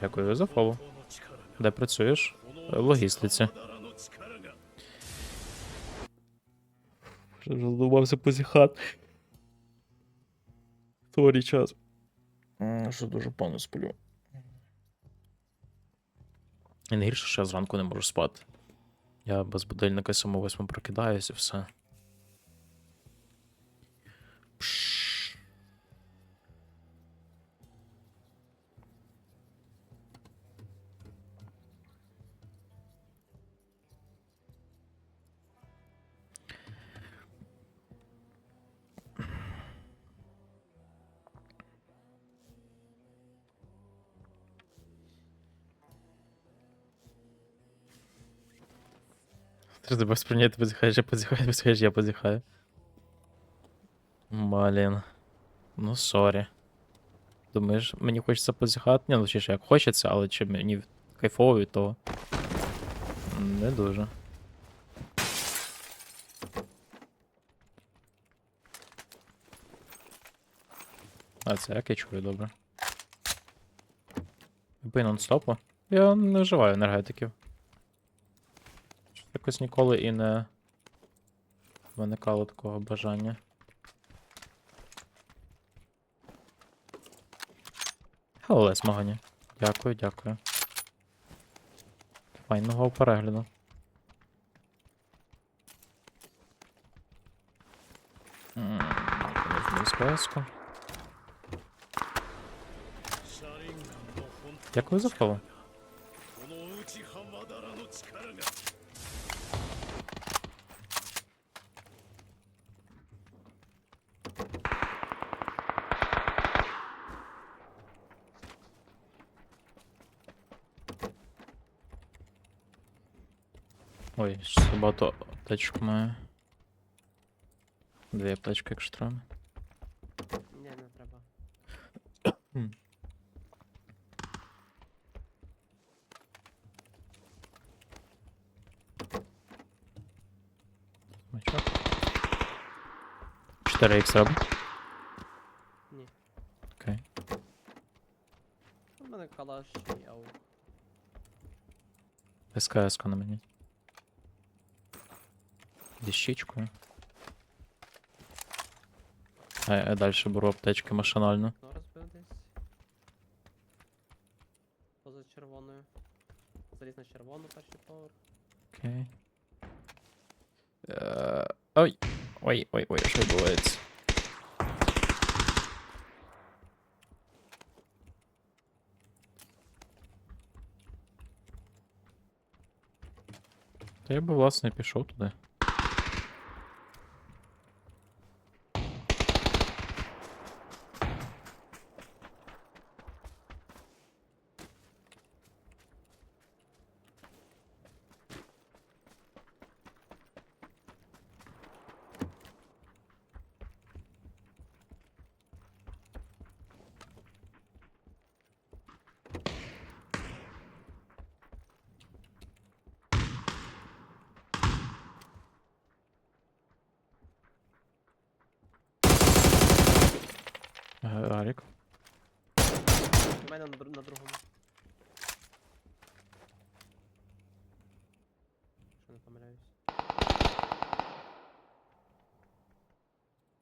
Дякую за фоло. Де працюєш? В логістиці. Вже задумався позіхати. Творі час. Що дуже пану сплю. І не гірше, що я зранку не можу спати. Я без будильника 7-8 прокидаюсь і все. Тебе сприйняти позіхаєш, я позіхаю, позіхаєш, я позіхаю. Блін. Ну, сорі. Думаєш, мені хочеться позіхати? Ні, ну ж як хочеться, але чи мені кайфово від того? Не дуже. А це як я чую, добре. Пий нон-стопу? Я не вживаю енергетиків. Якось ніколи і не виникало такого бажання. Але змагання. Дякую, дякую. Файного перегляду. Дякую за фоло. ще багато аптечок маю. Дві аптечки, якщо треба. Ні, не треба. Мачок. 4 х робить? Ні. Окей. У мене калаш і ау. СКС на мені. Діщичкою. А я далі беру аптечки машинально. Поза червоною. Заліз на червону перший поверх. Окей. Е, Ой. Ой, ой, ой, що відбувається? Та я би, власне, пішов туди. Е, Арік. У мене на, дру- на другому. Що не помиляюсь.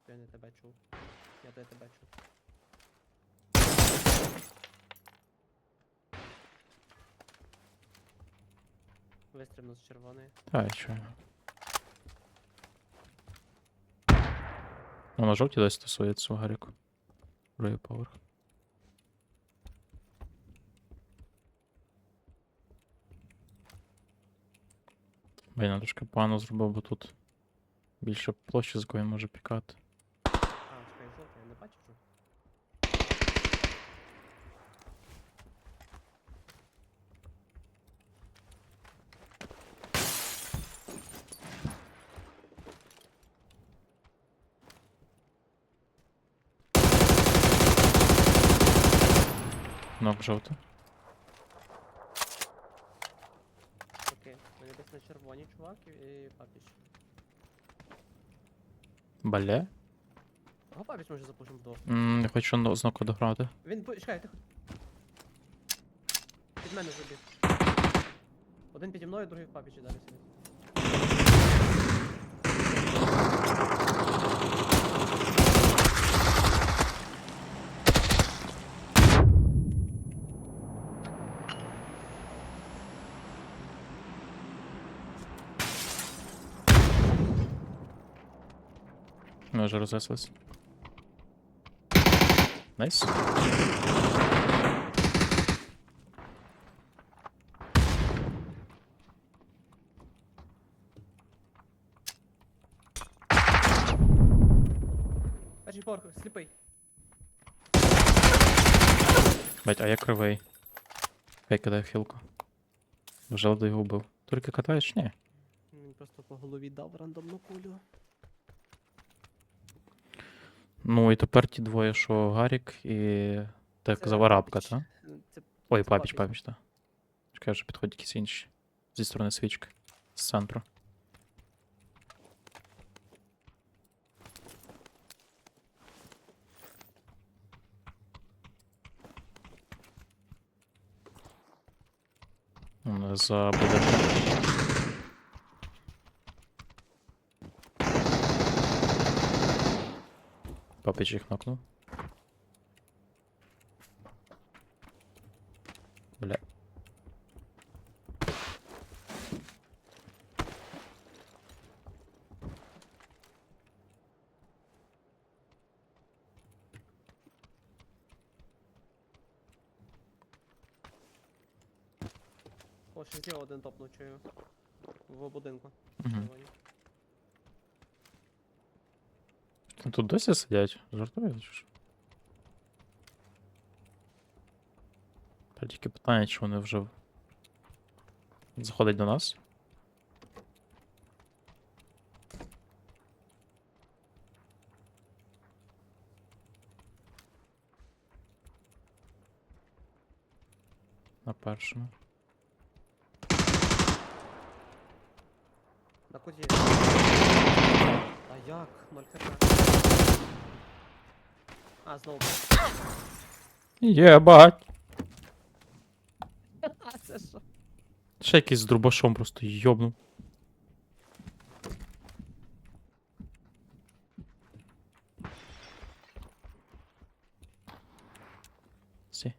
Я не тебе чув. Я то я тебе чув. Вистрибнув з червоної. Я чую. Ну, на жовті десь стосується у Гаріку. Другий поверх. Блін, я трошки погано зробив, бо тут більше площі, з якої може пікати. А, чекай, жовтий, я не бачу жовтий. Нок жовтий. Окей, мене десь на червоній чувак і, папіч. Бале? А папіч може запушимо до. М, Я хочу но- знову дограти. Він по- чекай, тихо. Під мене забіг. Один піді мною, другий в папічі далі сидить. Вже рознеслись. Найс. Перший поверх, сліпий. Бать, а я кривий. Хай кидає хілку. Вже ладу його вбив. Тільки катаєш? Ні. Він просто по голові дав рандомну кулю. Ну і тепер ті двоє, що Гарік і. Так Це казав арабка, Папіч. та? Е, Це Ой, це папіч, Папіч. папіч, та. Чекай, вже підходять якісь інші. Зі сторони свічки. З центру. М, За будинком. Папіч їх нокнув. Бля. О, ще один топнув, чую. В будинку. Угу. червоні. Тут досі сидять? Жартують чи що? Тільки питання, чи вони вже заходять до нас? На першому. На куті. А як? 0 хп. А, знову. Єбать! А, це що? Ще якийсь з дробашом просто йобнув. Сі.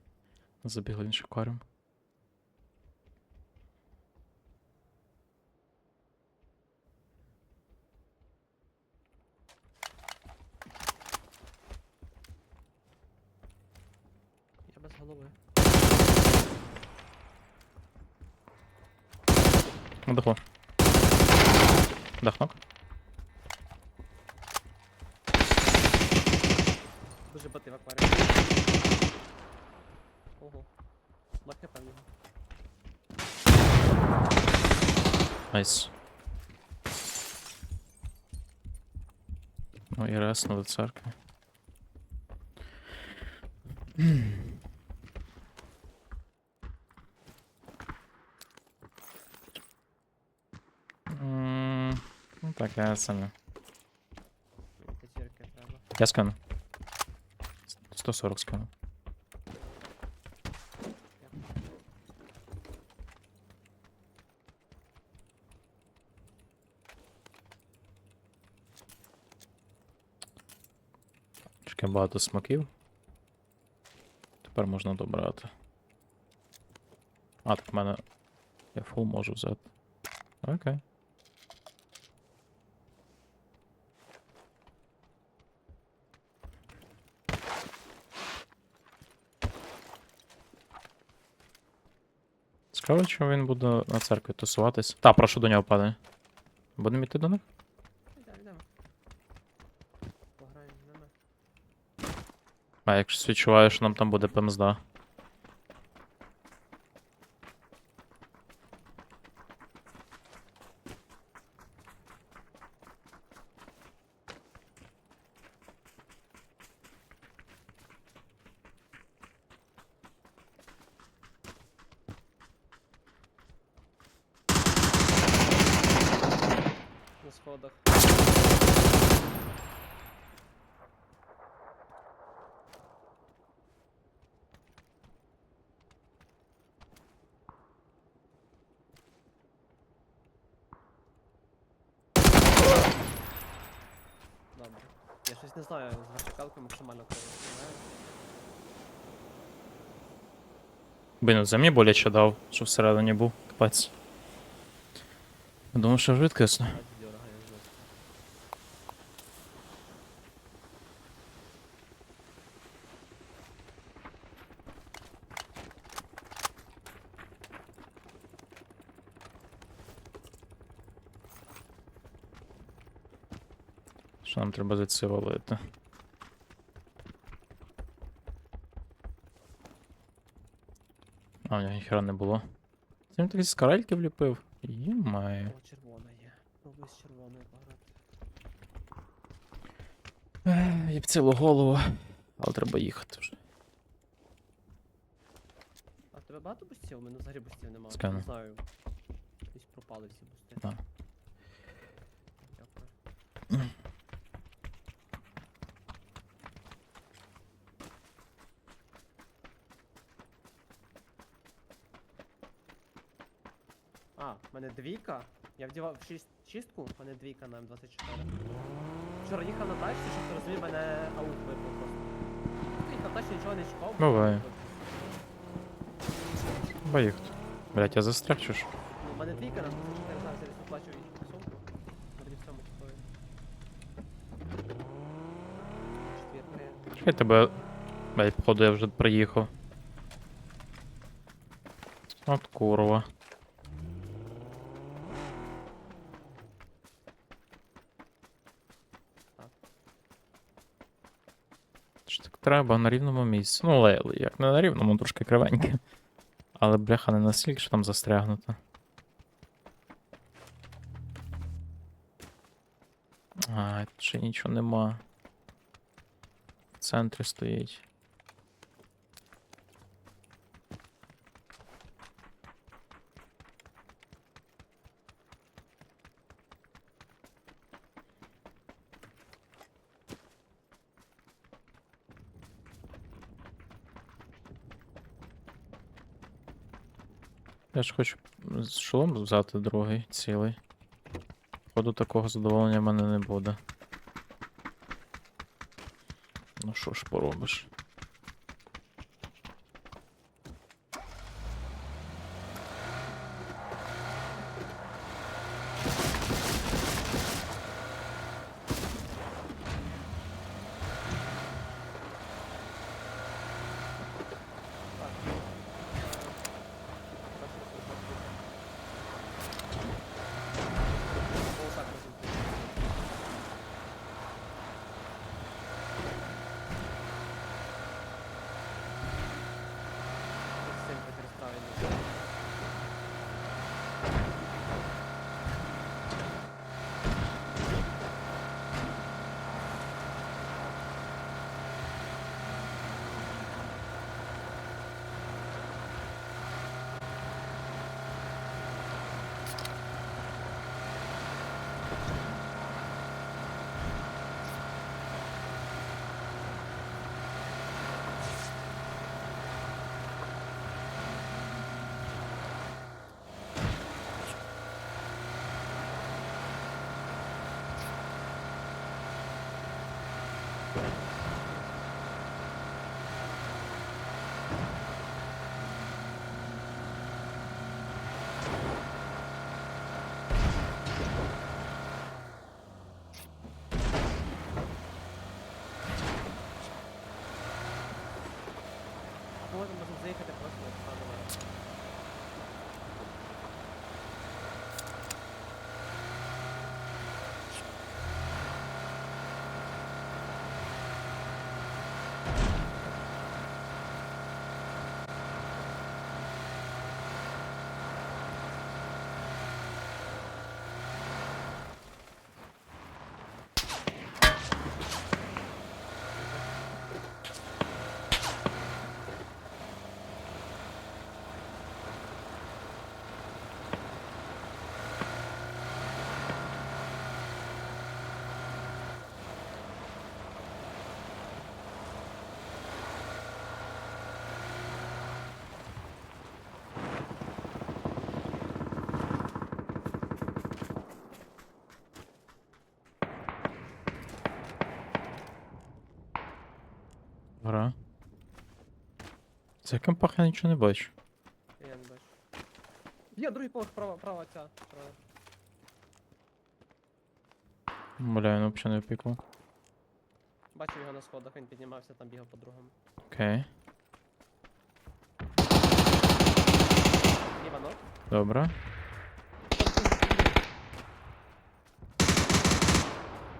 Забігли в інший акваріум. Я без голови. Надохло. Дахнок. Дуже бати в акваріумі. Ого. 0 хп в нього. Найс. Ну і раз до церкви. М, Ну так, я саме. Мені П'ятірки треба. Я скину. 140 скину. Чекай багато смаків. Тепер можна добрати. А, так в мене. Я фул можу взяти. Окей. Цікаво, чи він буде на церкві тусуватись. Та, прошу до нього падає. Будемо йти до них? А якщо відчуваю, що нам там буде пемзда. На сходах. Я щось не знаю, з вертикалки максимально криво. Блін, це мені боляче дав, що всередині був. Капець. Я що швидкісно. Що нам треба звідси валити? А, в нього ніхера не було. Це він такий з карельки вліпив. Ємає. О, червона є. Пробуй з червоною пограти. Я б цілу голову. Але треба їхати вже. А в тебе багато бустів? У мене взагалі бустів немає. Скану. Не знаю. Десь пропали всі А, в мене двійка. Я вдівав шість, шістку, в мене двійка на М24. Вчора їхав на тачці, щоб ти розумів, мене аук випав просто. Ну, Їхав на тачці, нічого не чекав. Буває. Поїхати. Блять, я застряг чи що? Ну, в мене двійка на 24 зараз я оплачу їх сумку. Вроді в цьому. Четвірка. Чекай тебе. Блять, походу я вже приїхав. От курва. Так. Що так треба на рівному місці. Ну, як не на рівному, трошки кривеньке. Але бляха не настільки, що там застрягнуто. А, тут ще нічого нема. В центрі стоїть. Я ж хочу шолом взяти другий цілий. Походу такого задоволення в мене не буде. Ну що ж поробиш? Гра. Це яким я нічого не бачу. Я не бачу. Є, другий поверх, права, права ця. Права. Бля, він взагалі не опікував. Бачив його на сходах, він піднімався, там бігав по другому. Окей. Ліва. Добре.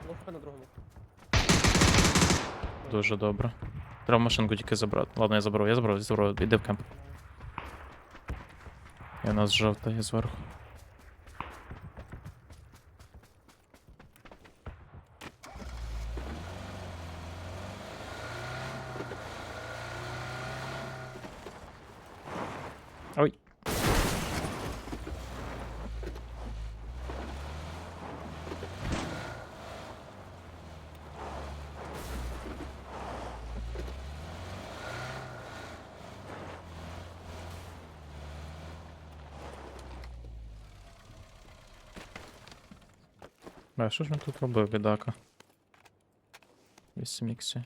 Лохпи на другому. Дуже добре. Треба машинку тільки забрати. Ладно, я забрав, я забрав, я забрав, Іди в кемп. І у нас жовта є зверху. Ой. А що ж він тут робив, бідака? Вісіміксі.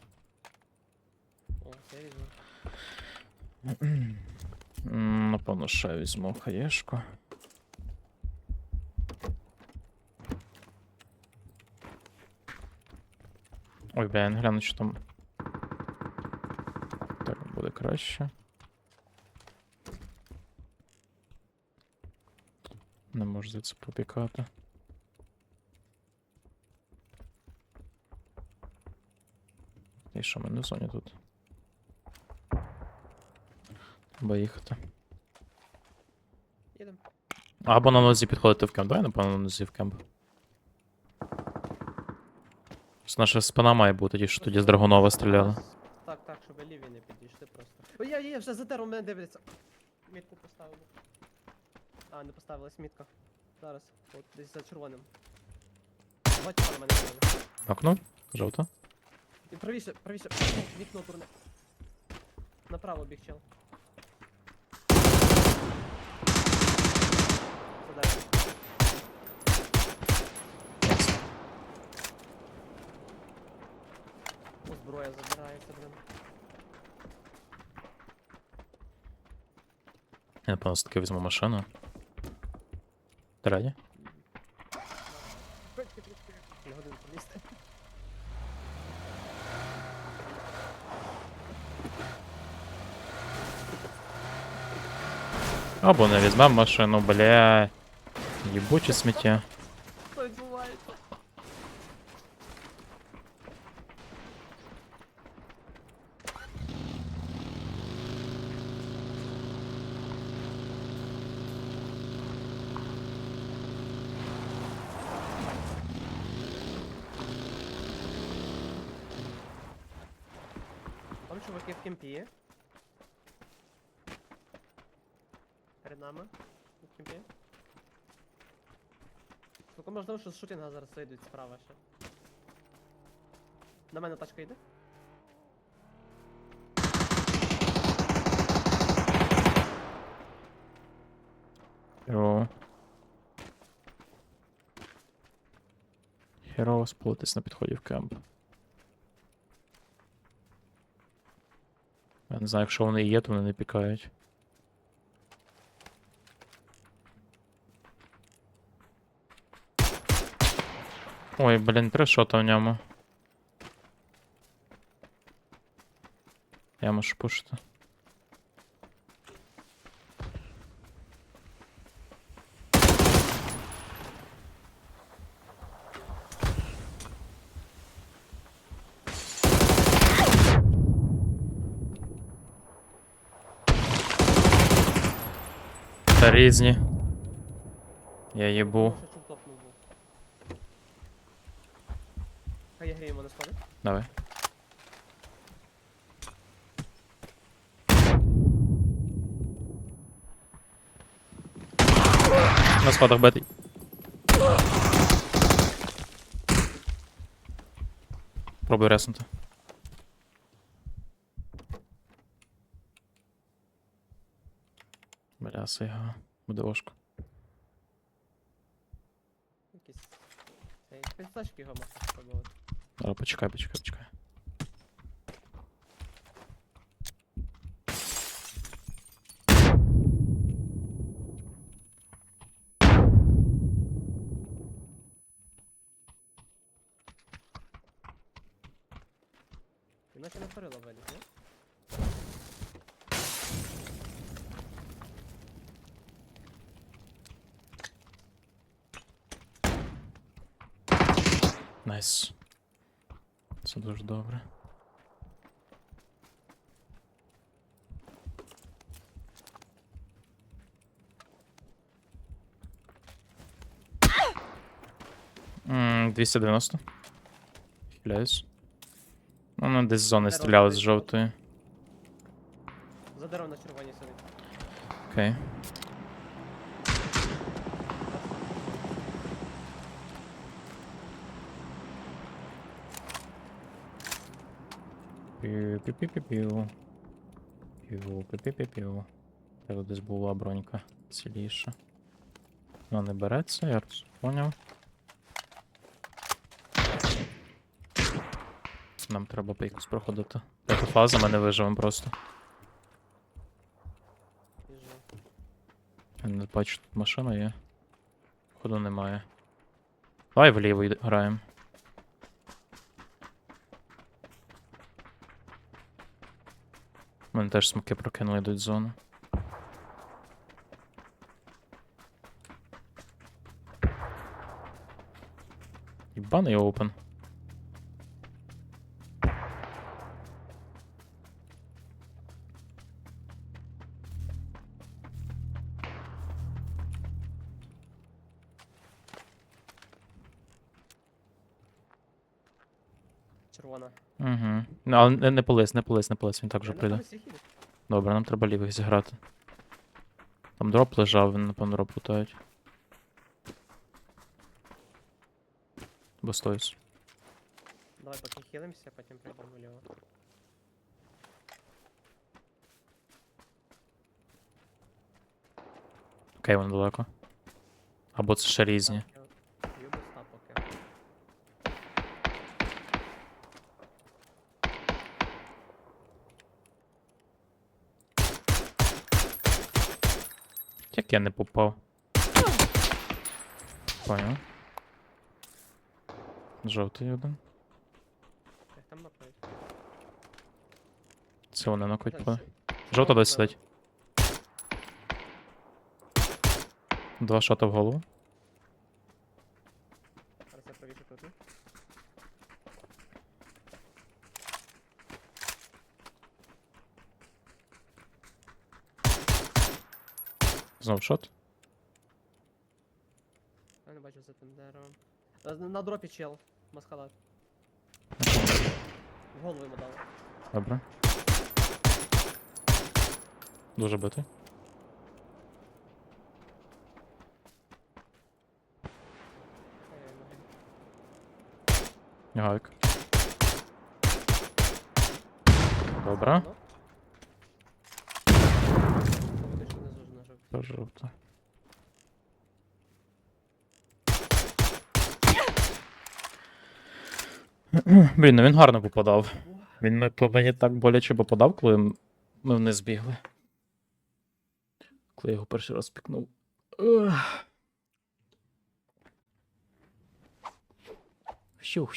О, це я візьму. Напевно, ще візьму хаєшку. Ой, бля, я не гляну, що там. Так, буде краще. Не можу звідси попікати. І що ми не в зоні тут? Треба їхати. Їдем. Або на нозі підходити в кемп. Давай, напевно, на нозі в кемп. Наша спина має бути, ті, що тоді з Драгунова стріляли. Так, так, щоб ліві не підійшли просто. Ой, я, я вже затеру, мене дивляться. Мітку поставили. А, не поставилась мітка. Зараз. От десь за червоним. Бачите, мене. Окно? Жовто? І правіше, правіше, вікно турне. Направо біг чел. Це далі. О, зброя забирається, блин. Я напевно таки візьму машину. Ти раді? Або не візьмемо машину, бля. Єбуче сміття. Що відбувається? Там чуваки в кемпі є. Перед нами. В кемпі. Тільки можливо, що з шутінга зараз вийдуть справа ще. На мене тачка йде. Херово. Херово сплутись на підході в кемп. Я не знаю, якщо вони є, то вони не пікають. Ой, блін, три шота в ньому. Я можу пушити. Та різні. Я їбу. Хай я гріємо на сходи. Давай. На сходах битий. Пробуй реснути. Бля, сейга. Буде важко. Якісь. Цей. Підстачки його можна спробувати. Зараз почекай, почекай, почекай. Наче на фарила валить, не? Найс. Nice. Це дуже добре. М, 290. Хиляюсь. Ну, Вони десь з зони стріляли з жовтої. За на червоній сидить. Окей. Піу-піу-піу-піу. Піу-піу-піу-піу. Треба десь була бронька ціліша. Вона не береться, я роз- поняв. Нам треба якось проходити. П'ята фаза, ми не виживемо просто. Я не бачу, тут машина є. Ходу немає. Давай вліво граємо. У мене теж смоки прокинули йдуть в зону. Єбаний опен. Ну, але не, не полис, не полис, не полис, він так вже прийде. Добре, нам треба лівих зіграти. Там дроп лежав, він напевно дроп лутають. Бо стоїть. Давай поки хилимося, потім прийдемо вліво. Окей, вони далеко. Або це ще різні. Так, я Б'ю буста поки. Як я не попав. Понял. Жовтий один. Це вони нокають по. Жовта десь сидить. Два шота в голову. Знов шот. Я не бачу за тим деревом. Е, На, дропі чел. Маскалад. В голову йому дали. Добре. Дуже битий. Нягайк. Добре. Ну. Це жовта. Блін, ну він гарно попадав. Він по мені так боляче попадав, коли ми вниз бігли. Коли я його перший раз пікнув. Щух, щух.